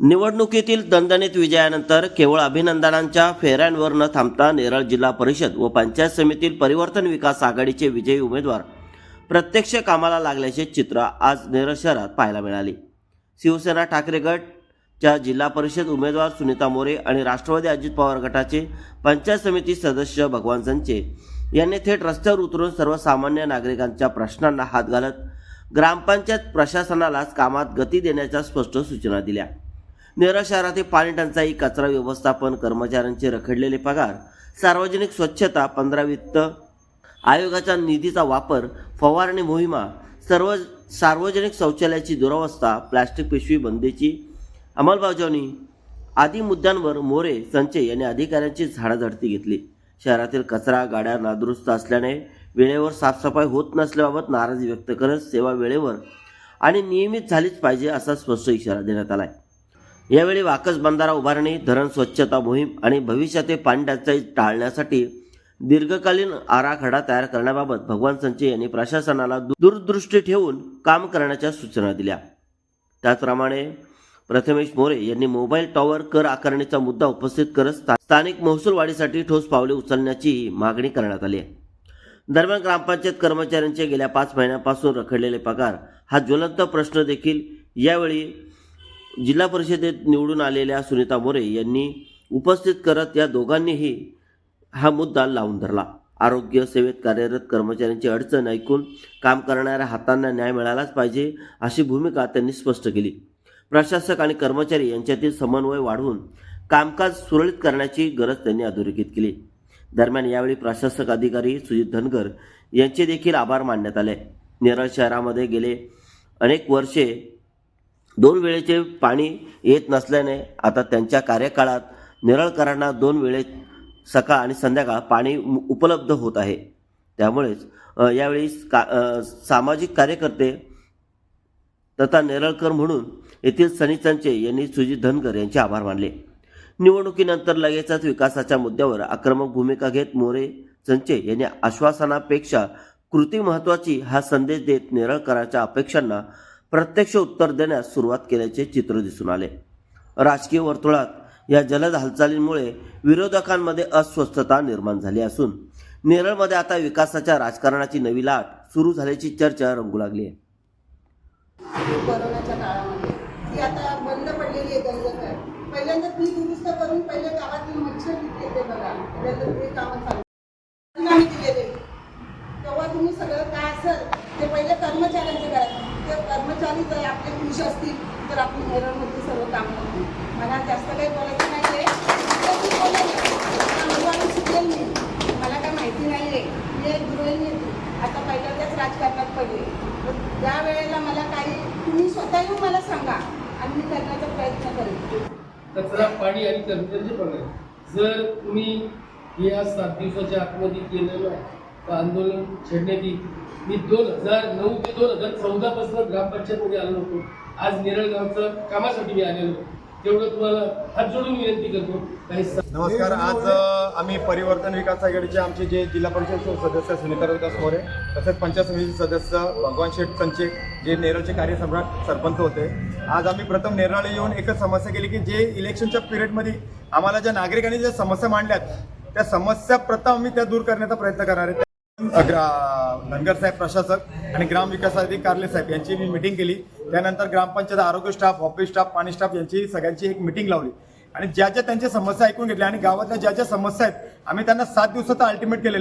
निवडणुकीतील दणदणीत विजयानंतर केवळ अभिनंदनांच्या फेऱ्यांवर न थांबता नेरळ जिल्हा परिषद व पंचायत समितीतील परिवर्तन विकास आघाडीचे विजयी उमेदवार प्रत्यक्ष कामाला लागल्याचे चित्र आज नेरळ शहरात पाहायला मिळाले. शिवसेना ठाकरे गटच्या जिल्हा परिषद उमेदवार सुनीता मोरे आणि राष्ट्रवादी अजित पवार गटाचे पंचायत समिती सदस्य भगवान संचे यांनी थेट रस्त्यावर उतरून सर्वसामान्य नागरिकांच्या प्रश्नांना हात घालत ग्रामपंचायत प्रशासनालाच कामात गती देण्याच्या स्पष्ट सूचना दिल्या. नेरळ शहरातील पाणी टंचाई कचरा व्यवस्थापन कर्मचाऱ्यांचे रखडलेले पगार सार्वजनिक स्वच्छता पंधरा वित्त आयोगाच्या निधीचा वापर फवारणी मोहिमा सर्व सार्वजनिक शौचालयाची दुरावस्था प्लॅस्टिक पिशवी बंदीची अंमलबजावणी आदी मुद्द्यांवर मोरे संचय यांनी अधिकाऱ्यांची झाडाझडती घेतली. शहरातील कचरा गाड्या नादुरुस्त असल्याने वेळेवर साफसफाई होत नसल्याबाबत नाराजी व्यक्त करत सेवा वेळेवर आणि नियमित झालीच पाहिजे असा स्पष्ट इशारा देण्यात आला आहे यावेळी वाकस बंधारा उभारणी धरण स्वच्छता मोहीम आणि भविष्यातील पाणी टंचाई टाळण्यासाठी दीर्घकालीन आराखडा तयार करण्याबाबत भगवान संचे यांनी प्रशासनाला दूरदृष्टी ठेवून काम करण्याच्या सूचना दिल्या. त्याचप्रमाणे प्रथमेश मोरे यांनी मोबाईल टॉवर कर आकारणीचा मुद्दा उपस्थित करत स्थानिक महसूल वाढीसाठी ठोस पावले उचलण्याची मागणी करण्यात आली आहे. दरम्यान ग्रामपंचायत कर्मचाऱ्यांचे गेल्या पाच महिन्यापासून रखडलेले पगार हा ज्वलंत प्रश्न देखील यावेळी जिल्हा परिषदेत निवडून आलेल्या सुनीता मोरे यांनी उपस्थित करत या दोघांनीही हा मुद्दा लावून धरला. आरोग्य सेवेत कार्यरत कर्मचाऱ्यांची अडचण ऐकून काम करणाऱ्या हातांना न्याय मिळालाच पाहिजे अशी भूमिका त्यांनी स्पष्ट केली. प्रशासक आणि कर्मचारी यांच्यातील समन्वय वाढवून कामकाज सुरळीत करण्याची गरज त्यांनी अधोरेखित केली. दरम्यान यावेळी प्रशासक अधिकारी सुजित धनगर यांचे देखील आभार मानण्यात आले. नेरळ शहरामध्ये गेले अनेक वर्षे दोन वेळेचे पाणी येत नसल्याने आता त्यांच्या कार्यकाळात नेरळकरांना दोन वेळे सकाळ आणि संध्याकाळ पाणी उपलब्ध होत आहे. त्यामुळेच यावेळी का सामाजिक कार्यकर्ते तथा नेरळकर म्हणून येथील सनी चंचे यांनी सुजित धनगर यांचे आभार मानले. निवडणुकीनंतर लगेचच विकासाच्या मुद्द्यावर आक्रमक भूमिका घेत मोरे चंचे यांनी आश्वासनापेक्षा कृती महत्त्वाची हा संदेश देत नेरळकरांच्या अपेक्षांना प्रत्यक्ष उत्तर देण्यास सुरुवात केल्याचे चित्र दिसून आले. राजकीय वर्तुळात या जलद हालचालींमुळे विरोधकांमध्ये अस्वस्थता निर्माण झाली असून नेरळमध्ये आता विकासाच्या राजकारणाची नवी लाट सुरू झाल्याची चर्चा रंगू लागली आहे. कोरोनाच्या काळामध्ये. ती आता बंद पडलेली आहे गंजकर पहिल्यांदा ती दुरुस्त करून पहिले गावातील मच्छर किती येते बघा. पहिल्यांदा ते कामं चालू आम्ही दिलेले तेव्हा तुम्ही सगळं काय असेल ते पहिले कर्मचाऱ्यांचे करायचं ते आणि जर आपले पुरुष असतील तर आपली नेरळमध्ये सर्व काम करतो. मला जास्त काही बोलायचं नाही आहे शिकेल मी. मला काय माहिती नाही आहे मी एक गृहिणी आहे. आता पहिल्यांदाच राजकारणात पडले तर त्या वेळेला मला काही तुम्ही स्वतः येऊन मला सांगा. आणि मी करण्याचा प्रयत्न करेन. कचरा पाणी आणि कर्मचारी पगार जर तुम्ही या सात दिवसाच्या आतमध्ये केलं नाही तर आंदोलन छेडण्यात येईल. मी दोन हजार नऊ ते दोन हजार चौदा पासून ग्रामपंचायतमध्ये आलो होतो. आज नेरळ गावचं कामासाठी मी आलेलो. तेवढं तुम्हाला हात जोडून विनंती करतो. काही नमस्कार. आज आम्ही परिवर्तन विकास आघाडीचे आमचे जे जिल्हा परिषद सदस्य सुनीता रविदास मोरे तसेच पंचायत समिती सदस्य भगवान शेठ संचे जे नेरळचे कार्यसम्राट सरपंच होते. आज आम्ही प्रथम नेरळ येऊन एकच समस्या केली की जे इलेक्शनच्या पिरियडमध्ये आम्हाला ज्या नागरिकांनी ज्या समस्या मांडल्यात त्या समस्या प्रथम आम्ही त्या दूर करण्याचा प्रयत्न करणार आहे. धनगर साहेब प्रशासक आणि ग्रामविकास अधिकारी साहेब यांची मी मिटिंग केली. त्यानंतर ग्रामपंचायत आरोग्य स्टाफ ऑफिस स्टाफ पाणी स्टाफ यांची सगळ्यांची एक मिटिंग लावली. आणि ज्या ज्या त्यांच्या समस्या ऐकून घेतल्या आणि गावातल्या ज्या ज्या समस्या आहेत आम्ही त्यांना सात दिवसाचा अल्टिमेट केलेले